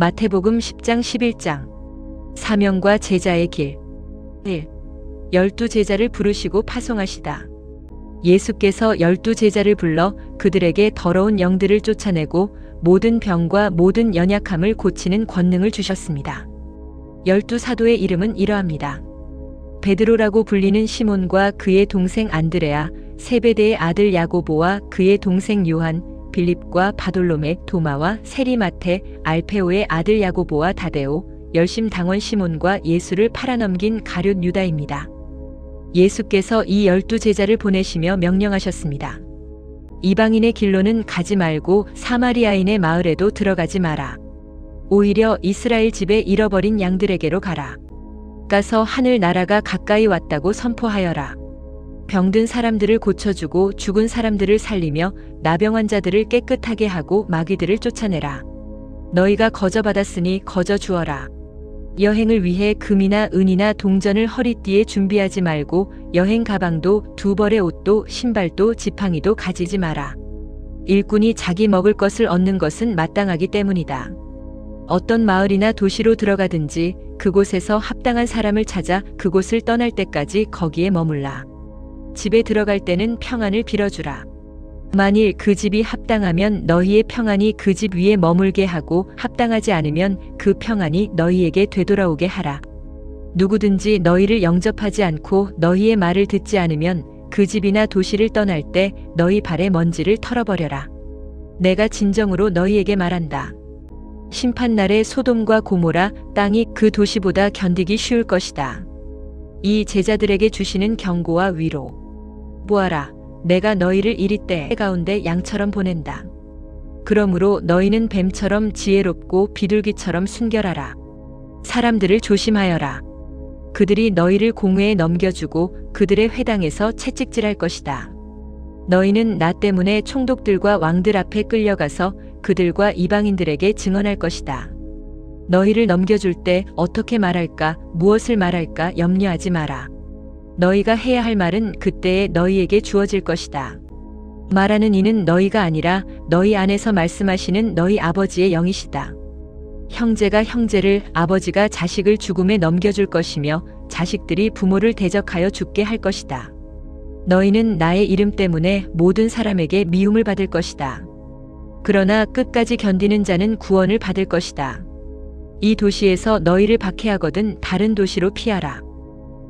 마태복음 10장 11장 사명과 제자의 길 1. 열두 제자를 부르시고 파송하시다. 예수께서 열두 제자를 불러 그들에게 더러운 영들을 쫓아내고 모든 병과 모든 연약함을 고치는 권능을 주셨습니다. 열두 사도의 이름은 이러합니다. 베드로라고 불리는 시몬과 그의 동생 안드레아, 세베대의 아들 야고보와 그의 동생 요한, 빌립과 바돌로메, 도마와 세리마테, 알페오의 아들 야고보와 다데오, 열심 당원 시몬과 예수를 팔아넘긴 가룟 유다입니다. 예수께서 이 열두 제자를 보내시며 명령하셨습니다. 이방인의 길로는 가지 말고 사마리아인의 마을에도 들어가지 마라. 오히려 이스라엘 집에 잃어버린 양들에게로 가라. 가서 하늘 나라가 가까이 왔다고 선포하여라. 병든 사람들을 고쳐주고 죽은 사람들을 살리며 나병 환자들을 깨끗하게 하고 마귀들을 쫓아내라. 너희가 거저 받았으니 거저 주어라. 여행을 위해 금이나 은이나 동전을 허리띠에 준비하지 말고 여행 가방도 두 벌의 옷도 신발도 지팡이도 가지지 마라. 일꾼이 자기 먹을 것을 얻는 것은 마땅하기 때문이다. 어떤 마을이나 도시로 들어가든지 그곳에서 합당한 사람을 찾아 그곳을 떠날 때까지 거기에 머물라. 집에 들어갈 때는 평안을 빌어주라. 만일 그 집이 합당하면 너희의 평안이 그 집 위에 머물게 하고 합당하지 않으면 그 평안이 너희에게 되돌아오게 하라. 누구든지 너희를 영접하지 않고 너희의 말을 듣지 않으면 그 집이나 도시를 떠날 때 너희 발의 먼지를 털어버려라. 내가 진정으로 너희에게 말한다. 심판날에 소돔과 고모라 땅이 그 도시보다 견디기 쉬울 것이다. 이 제자들에게 주시는 경고와 위로. 보아라, 내가 너희를 이리 때 가운데 양처럼 보낸다. 그러므로 너희는 뱀처럼 지혜롭고 비둘기처럼 순결하라. 사람들을 조심하여라. 그들이 너희를 공회에 넘겨주고 그들의 회당에서 채찍질할 것이다. 너희는 나 때문에 총독들과 왕들 앞에 끌려가서 그들과 이방인들에게 증언할 것이다. 너희를 넘겨줄 때 어떻게 말할까, 무엇을 말할까 염려하지 마라. 너희가 해야 할 말은 그때에 너희에게 주어질 것이다. 말하는 이는 너희가 아니라 너희 안에서 말씀하시는 너희 아버지의 영이시다. 형제가 형제를 아버지가 자식을 죽음에 넘겨줄 것이며 자식들이 부모를 대적하여 죽게 할 것이다. 너희는 나의 이름 때문에 모든 사람에게 미움을 받을 것이다. 그러나 끝까지 견디는 자는 구원을 받을 것이다. 이 도시에서 너희를 박해하거든 다른 도시로 피하라.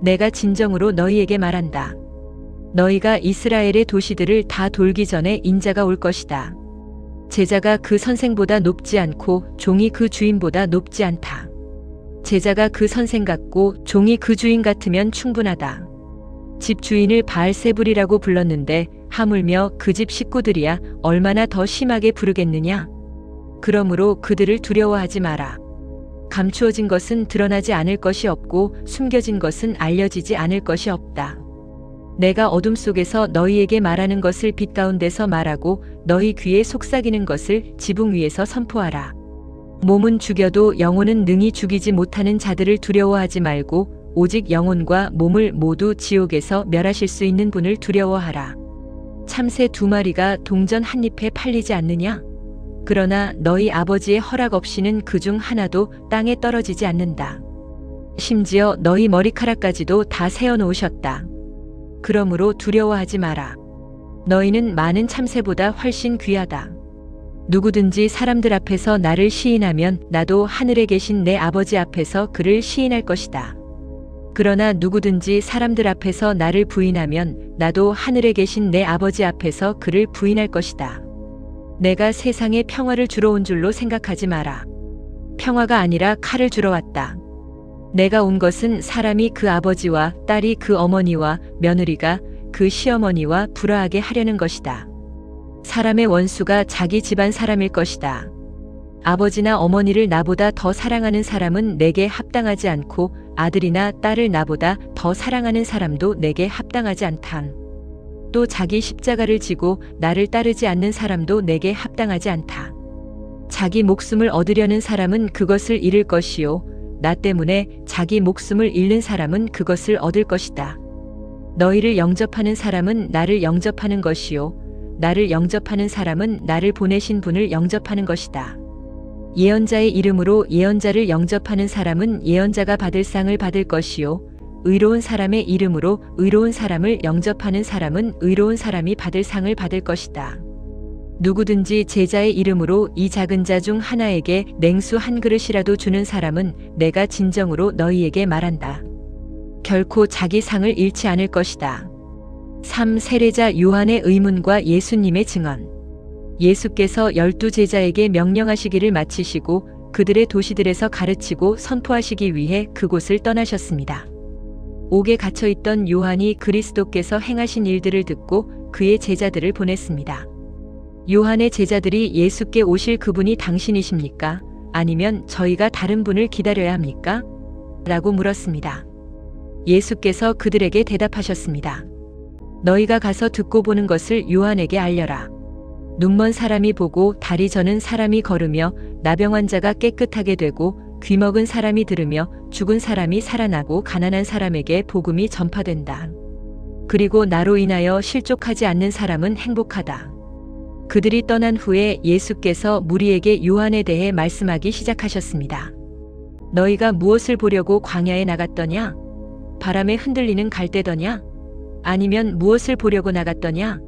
내가 진정으로 너희에게 말한다. 너희가 이스라엘의 도시들을 다 돌기 전에 인자가 올 것이다. 제자가 그 선생보다 높지 않고 종이 그 주인보다 높지 않다. 제자가 그 선생 같고 종이 그 주인 같으면 충분하다. 집 주인을 바알세불이라고 불렀는데 하물며 그 집 식구들이야 얼마나 더 심하게 부르겠느냐? 그러므로 그들을 두려워하지 마라. 감추어진 것은 드러나지 않을 것이 없고 숨겨진 것은 알려지지 않을 것이 없다. 내가 어둠 속에서 너희에게 말하는 것을 빛 가운데서 말하고 너희 귀에 속삭이는 것을 지붕 위에서 선포하라. 몸은 죽여도 영혼은 능히 죽이지 못하는 자들을 두려워하지 말고 오직 영혼과 몸을 모두 지옥에서 멸하실 수 있는 분을 두려워하라. 참새 두 마리가 동전 한 잎에 팔리지 않느냐? 그러나 너희 아버지의 허락 없이는 그 중 하나도 땅에 떨어지지 않는다. 심지어 너희 머리카락까지도 다 세어 놓으셨다. 그러므로 두려워하지 마라. 너희는 많은 참새보다 훨씬 귀하다. 누구든지 사람들 앞에서 나를 시인하면 나도 하늘에 계신 내 아버지 앞에서 그를 시인할 것이다. 그러나 누구든지 사람들 앞에서 나를 부인하면 나도 하늘에 계신 내 아버지 앞에서 그를 부인할 것이다. 내가 세상에 평화를 주러 온 줄로 생각하지 마라. 평화가 아니라 칼을 주러 왔다. 내가 온 것은 사람이 그 아버지와 딸이 그 어머니와 며느리가 그 시어머니와 불화하게 하려는 것이다. 사람의 원수가 자기 집안 사람일 것이다. 아버지나 어머니를 나보다 더 사랑하는 사람은 내게 합당하지 않고 아들이나 딸을 나보다 더 사랑하는 사람도 내게 합당하지 않단. 또 자기 십자가를 지고 나를 따르지 않는 사람도 내게 합당하지 않다. 자기 목숨을 얻으려는 사람은 그것을 잃을 것이요. 나 때문에 자기 목숨을 잃는 사람은 그것을 얻을 것이다. 너희를 영접하는 사람은 나를 영접하는 것이요. 나를 영접하는 사람은 나를 보내신 분을 영접하는 것이다. 예언자의 이름으로 예언자를 영접하는 사람은 예언자가 받을 상을 받을 것이요. 의로운 사람의 이름으로 의로운 사람을 영접하는 사람은 의로운 사람이 받을 상을 받을 것이다. 누구든지 제자의 이름으로 이 작은 자 중 하나에게 냉수 한 그릇이라도 주는 사람은 내가 진정으로 너희에게 말한다. 결코 자기 상을 잃지 않을 것이다. 3. 세례자 요한의 의문과 예수님의 증언. 예수께서 열두 제자에게 명령하시기를 마치시고 그들의 도시들에서 가르치고 선포하시기 위해 그곳을 떠나셨습니다. 옥에 갇혀 있던 요한이 그리스도께서 행하신 일들을 듣고 그의 제자들을 보냈습니다. 요한의 제자들이 예수께 오실 그분이 당신이십니까? 아니면 저희가 다른 분을 기다려야 합니까? 라고 물었습니다. 예수께서 그들에게 대답하셨습니다. 너희가 가서 듣고 보는 것을 요한에게 알려라. 눈먼 사람이 보고 다리 저는 사람이 걸으며 나병 환자가 깨끗하게 되고 귀 먹은 사람이 들으며 죽은 사람이 살아나고 가난한 사람에게 복음이 전파된다. 그리고 나로 인하여 실족하지 않는 사람은 행복하다. 그들이 떠난 후에 예수께서 무리에게 요한에 대해 말씀하기 시작하셨습니다. 너희가 무엇을 보려고 광야에 나갔더냐? 바람에 흔들리는 갈대더냐? 아니면 무엇을 보려고 나갔더냐?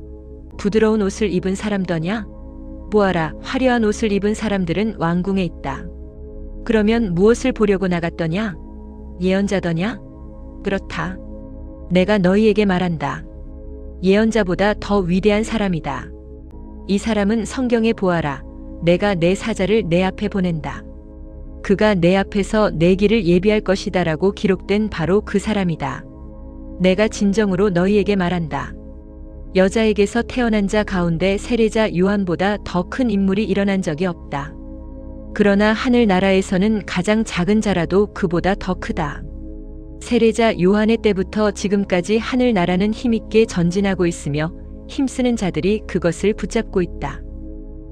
부드러운 옷을 입은 사람더냐? 보아라, 화려한 옷을 입은 사람들은 왕궁에 있다. 그러면 무엇을 보려고 나갔더냐? 예언자더냐? 그렇다. 내가 너희에게 말한다. 예언자보다 더 위대한 사람이다. 이 사람은 성경에 보아라. 내가 내 사자를 내 앞에 보낸다. 그가 내 앞에서 내 길을 예비할 것이다 라고 기록된 바로 그 사람이다. 내가 진정으로 너희에게 말한다. 여자에게서 태어난 자 가운데 세례자 요한보다 더 큰 인물이 일어난 적이 없다. 그러나 하늘 나라에서는 가장 작은 자라도 그보다 더 크다. 세례자 요한의 때부터 지금까지 하늘 나라는 힘있게 전진하고 있으며 힘쓰는 자들이 그것을 붙잡고 있다.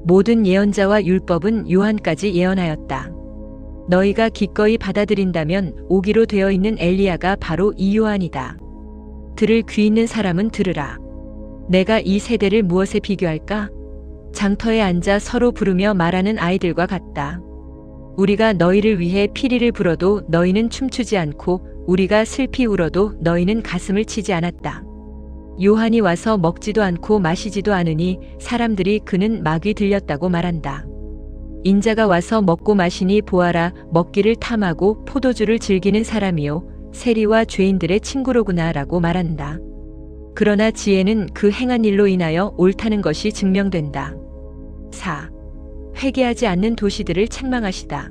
모든 예언자와 율법은 요한까지 예언하였다. 너희가 기꺼이 받아들인다면 오기로 되어 있는 엘리야가 바로 이 요한이다. 들을 귀 있는 사람은 들으라. 내가 이 세대를 무엇에 비교할까? 장터에 앉아 서로 부르며 말하는 아이들과 같다. 우리가 너희를 위해 피리를 불어도 너희는 춤추지 않고 우리가 슬피 울어도 너희는 가슴을 치지 않았다. 요한이 와서 먹지도 않고 마시지도 않으니 사람들이 그는 마귀 들렸다고 말한다. 인자가 와서 먹고 마시니 보아라 먹기를 탐하고 포도주를 즐기는 사람이요 세리와 죄인들의 친구로구나 라고 말한다. 그러나 지혜는 그 행한 일로 인하여 옳다는 것이 증명된다. 4. 회개하지 않는 도시들을 책망하시다.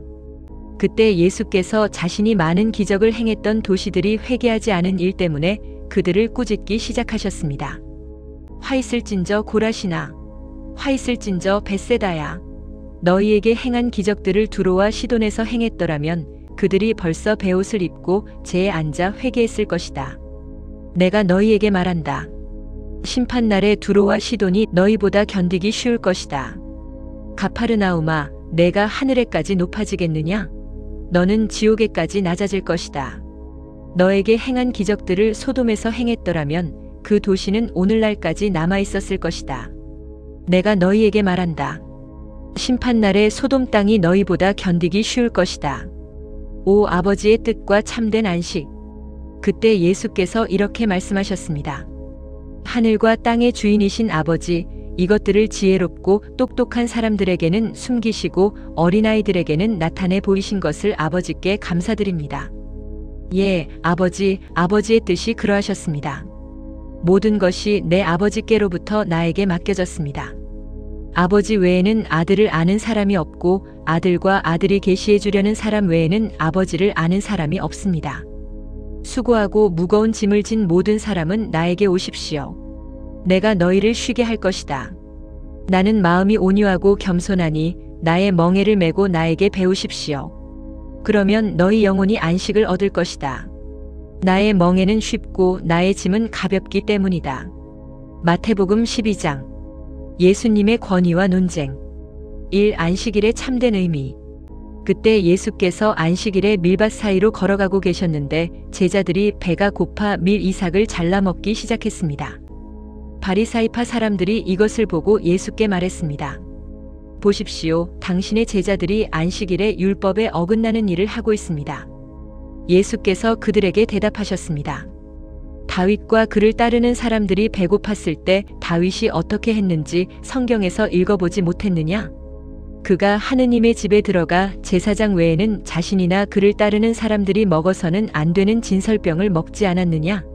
그때 예수께서 자신이 많은 기적을 행했던 도시들이 회개하지 않은 일 때문에 그들을 꾸짖기 시작하셨습니다. 화 있을진저 고라시나 화 있을진저 베세다야 너희에게 행한 기적들을 두로와 시돈에서 행했더라면 그들이 벌써 베옷을 입고 재에 앉아 회개했을 것이다. 내가 너희에게 말한다. 심판날에 두로와 시돈이 너희보다 견디기 쉬울 것이다. 가파르나우마, 내가 하늘에까지 높아지겠느냐? 너는 지옥에까지 낮아질 것이다. 너에게 행한 기적들을 소돔에서 행했더라면 그 도시는 오늘날까지 남아 있었을 것이다. 내가 너희에게 말한다. 심판날에 소돔 땅이 너희보다 견디기 쉬울 것이다. 오 아버지의 뜻과 참된 안식. 그때 예수께서 이렇게 말씀하셨습니다. 하늘과 땅의 주인이신 아버지, 이것들을 지혜롭고 똑똑한 사람들에게는 숨기시고 어린아이들에게는 나타내 보이신 것을 아버지께 감사드립니다. 예, 아버지, 아버지의 뜻이 그러하셨습니다. 모든 것이 내 아버지께로부터 나에게 맡겨졌습니다. 아버지 외에는 아들을 아는 사람이 없고 아들과 아들이 계시해 주려는 사람 외에는 아버지를 아는 사람이 없습니다. 수고하고 무거운 짐을 진 모든 사람은 나에게 오십시오. 내가 너희를 쉬게 할 것이다. 나는 마음이 온유하고 겸손하니 나의 멍에를 메고 나에게 배우십시오. 그러면 너희 영혼이 안식을 얻을 것이다. 나의 멍에는 쉽고 나의 짐은 가볍기 때문이다. 마태복음 12장 예수님의 권위와 논쟁 1. 안식일의 참된 의미 그때 예수께서 안식일에 밀밭 사이로 걸어가고 계셨는데 제자들이 배가 고파 밀 이삭을 잘라 먹기 시작했습니다. 바리사이파 사람들이 이것을 보고 예수께 말했습니다. 보십시오. 당신의 제자들이 안식일에 율법에 어긋나는 일을 하고 있습니다. 예수께서 그들에게 대답하셨습니다. 다윗과 그를 따르는 사람들이 배고팠을 때 다윗이 어떻게 했는지 성경에서 읽어보지 못했느냐? 그가 하느님의 집에 들어가 제사장 외에는 자신이나 그를 따르는 사람들이 먹어서는 안 되는 진설병을 먹지 않았느냐?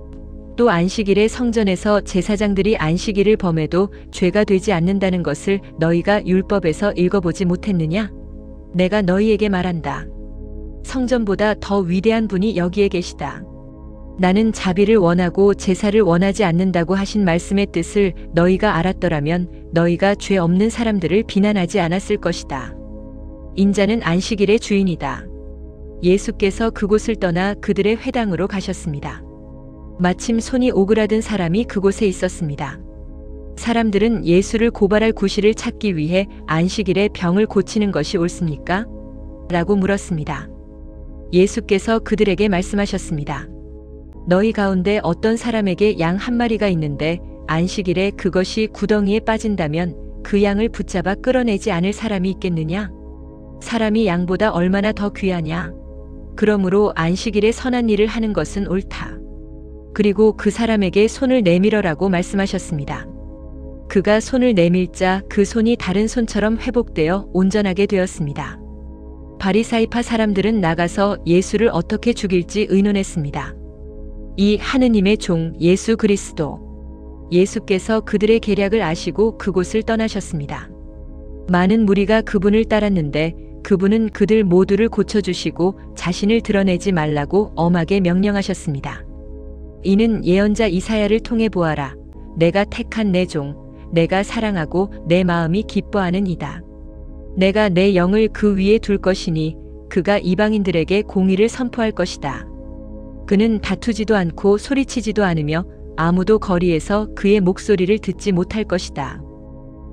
또 안식일에 성전에서 제사장들이 안식일을 범해도 죄가 되지 않는다는 것을 너희가 율법에서 읽어보지 못했느냐? 내가 너희에게 말한다. 성전보다 더 위대한 분이 여기에 계시다. 나는 자비를 원하고 제사를 원하지 않는다고 하신 말씀의 뜻을 너희가 알았더라면 너희가 죄 없는 사람들을 비난하지 않았을 것이다. 인자는 안식일의 주인이다. 예수께서 그곳을 떠나 그들의 회당으로 가셨습니다. 마침 손이 오그라든 사람이 그곳에 있었습니다. 사람들은 예수를 고발할 구실을 찾기 위해 안식일에 병을 고치는 것이 옳습니까? 라고 물었습니다. 예수께서 그들에게 말씀하셨습니다. 너희 가운데 어떤 사람에게 양 한 마리가 있는데 안식일에 그것이 구덩이에 빠진다면 그 양을 붙잡아 끌어내지 않을 사람이 있겠느냐? 사람이 양보다 얼마나 더 귀하냐? 그러므로 안식일에 선한 일을 하는 것은 옳다. 그리고 그 사람에게 손을 내밀어라고 말씀하셨습니다. 그가 손을 내밀자 그 손이 다른 손처럼 회복되어 온전하게 되었습니다. 바리사이파 사람들은 나가서 예수를 어떻게 죽일지 의논했습니다. 이 하느님의 종 예수 그리스도. 예수께서 그들의 계략을 아시고 그곳을 떠나셨습니다. 많은 무리가 그분을 따랐는데 그분은 그들 모두를 고쳐주시고 자신을 드러내지 말라고 엄하게 명령하셨습니다. 이는 예언자 이사야를 통해 보아라. 내가 택한 내 종, 내가 사랑하고 내 마음이 기뻐하는 이다. 내가 내 영을 그 위에 둘 것이니 그가 이방인들에게 공의를 선포할 것이다. 그는 다투지도 않고 소리치지도 않으며 아무도 거리에서 그의 목소리를 듣지 못할 것이다.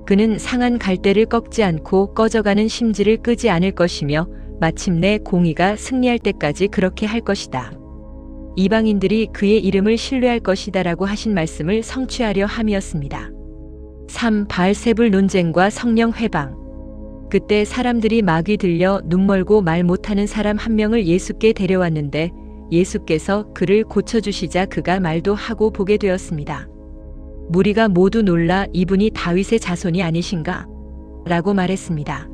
그는 상한 갈대를 꺾지 않고 꺼져가는 심지를 끄지 않을 것이며 마침내 공의가 승리할 때까지 그렇게 할 것이다. 이방인들이 그의 이름을 신뢰할 것이다 라고 하신 말씀을 성취하려 함이었습니다. 3. 바알세불 논쟁과 성령 회방 그때 사람들이 막이 들려 눈멀고 말 못하는 사람 한 명을 예수께 데려왔는데 예수께서 그를 고쳐주시자 그가 말도 하고 보게 되었습니다. 무리가 모두 놀라 이분이 다윗의 자손이 아니신가? 라고 말했습니다.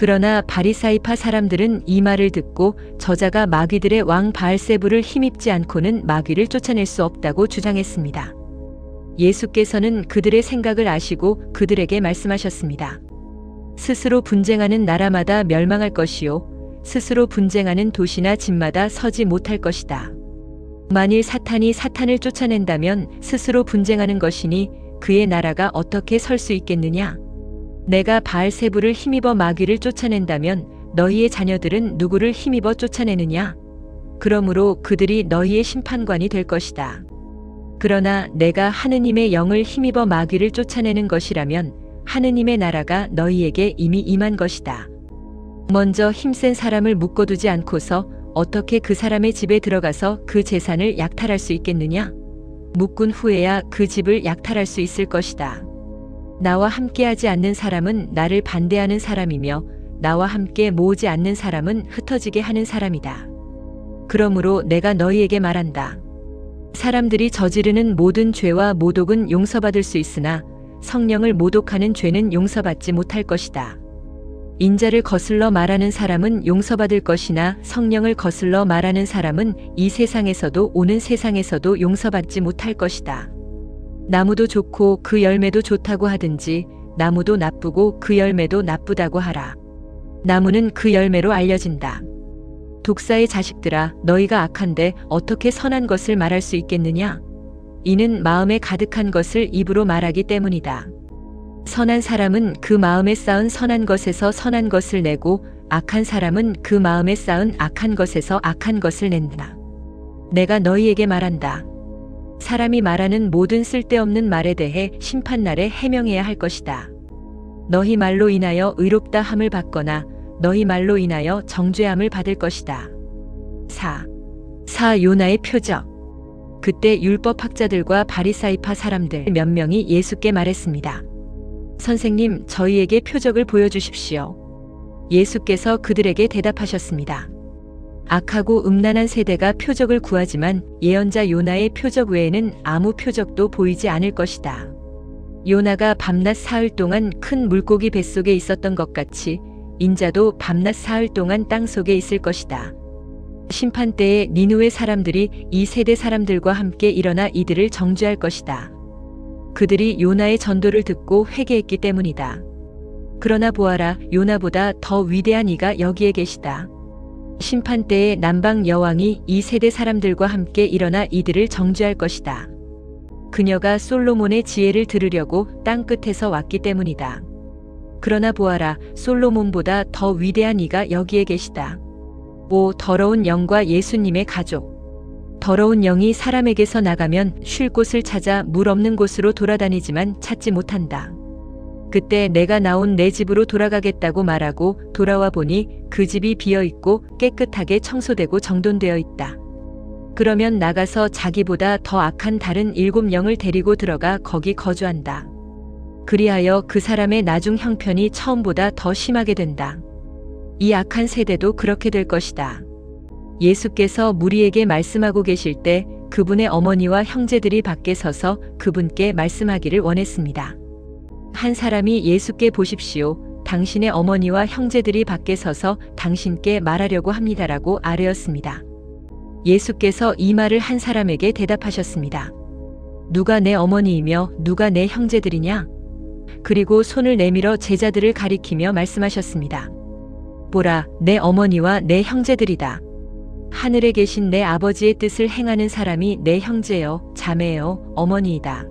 그러나 바리사이파 사람들은 이 말을 듣고 저자가 마귀들의 왕 바알세부를 힘입지 않고는 마귀를 쫓아낼 수 없다고 주장했습니다. 예수께서는 그들의 생각을 아시고 그들에게 말씀하셨습니다. 스스로 분쟁하는 나라마다 멸망할 것이요 스스로 분쟁하는 도시나 집마다 서지 못할 것이다. 만일 사탄이 사탄을 쫓아낸다면 스스로 분쟁하는 것이니 그의 나라가 어떻게 설 수 있겠느냐? 내가 바알세부를 힘입어 마귀를 쫓아낸다면 너희의 자녀들은 누구를 힘입어 쫓아내느냐? 그러므로 그들이 너희의 심판관이 될 것이다. 그러나 내가 하느님의 영을 힘입어 마귀를 쫓아내는 것이라면 하느님의 나라가 너희에게 이미 임한 것이다. 먼저 힘센 사람을 묶어두지 않고서 어떻게 그 사람의 집에 들어가서 그 재산을 약탈할 수 있겠느냐? 묶은 후에야 그 집을 약탈할 수 있을 것이다. 나와 함께하지 않는 사람은 나를 반대하는 사람이며 나와 함께 모으지 않는 사람은 흩어지게 하는 사람이다. 그러므로 내가 너희에게 말한다. 사람들이 저지르는 모든 죄와 모독은 용서받을 수 있으나 성령을 모독하는 죄는 용서받지 못할 것이다. 인자를 거슬러 말하는 사람은 용서받을 것이나 성령을 거슬러 말하는 사람은 이 세상에서도 오는 세상에서도 용서받지 못할 것이다. 나무도 좋고 그 열매도 좋다고 하든지 나무도 나쁘고 그 열매도 나쁘다고 하라. 나무는 그 열매로 알려진다. 독사의 자식들아 너희가 악한데 어떻게 선한 것을 말할 수 있겠느냐? 이는 마음에 가득한 것을 입으로 말하기 때문이다. 선한 사람은 그 마음에 쌓은 선한 것에서 선한 것을 내고 악한 사람은 그 마음에 쌓은 악한 것에서 악한 것을 낸다. 내가 너희에게 말한다. 사람이 말하는 모든 쓸데없는 말에 대해 심판날에 해명해야 할 것이다. 너희 말로 인하여 의롭다 함을 받거나 너희 말로 인하여 정죄함을 받을 것이다. 4. 사 요나의 표적 그때 율법학자들과 바리사이파 사람들 몇 명이 예수께 말했습니다. 선생님, 저희에게 표적을 보여주십시오. 예수께서 그들에게 대답하셨습니다. 악하고 음란한 세대가 표적을 구하지만 예언자 요나의 표적 외에는 아무 표적도 보이지 않을 것이다. 요나가 밤낮 사흘 동안 큰 물고기 뱃속에 있었던 것 같이 인자도 밤낮 사흘 동안 땅 속에 있을 것이다. 심판 때에 니누의 사람들이 이 세대 사람들과 함께 일어나 이들을 정죄할 것이다. 그들이 요나의 전도를 듣고 회개했기 때문이다. 그러나 보아라, 요나보다 더 위대한 이가 여기에 계시다. 심판 때에 남방 여왕이 이 세대 사람들과 함께 일어나 이들을 정죄할 것이다. 그녀가 솔로몬의 지혜를 들으려고 땅 끝에서 왔기 때문이다. 그러나 보아라, 솔로몬보다 더 위대한 이가 여기에 계시다. 오, 더러운 영과 예수님의 가족. 더러운 영이 사람에게서 나가면 쉴 곳을 찾아 물 없는 곳으로 돌아다니지만 찾지 못한다. 그때 내가 나온 내 집으로 돌아가겠다고 말하고 돌아와 보니 그 집이 비어 있고 깨끗하게 청소되고 정돈되어 있다. 그러면 나가서 자기보다 더 악한 다른 일곱 영을 데리고 들어가 거기 거주한다. 그리하여 그 사람의 나중 형편이 처음보다 더 심하게 된다. 이 악한 세대도 그렇게 될 것이다. 예수께서 무리에게 말씀하고 계실 때 그분의 어머니와 형제들이 밖에 서서 그분께 말씀하기를 원했습니다. 한 사람이 예수께 보십시오. 당신의 어머니와 형제들이 밖에 서서 당신께 말하려고 합니다라고 아뢰었습니다. 예수께서 이 말을 한 사람에게 대답하셨습니다. 누가 내 어머니이며 누가 내 형제들이냐? 그리고 손을 내밀어 제자들을 가리키며 말씀하셨습니다. 보라, 내 어머니와 내 형제들이다. 하늘에 계신 내 아버지의 뜻을 행하는 사람이 내 형제요, 자매요, 어머니이다.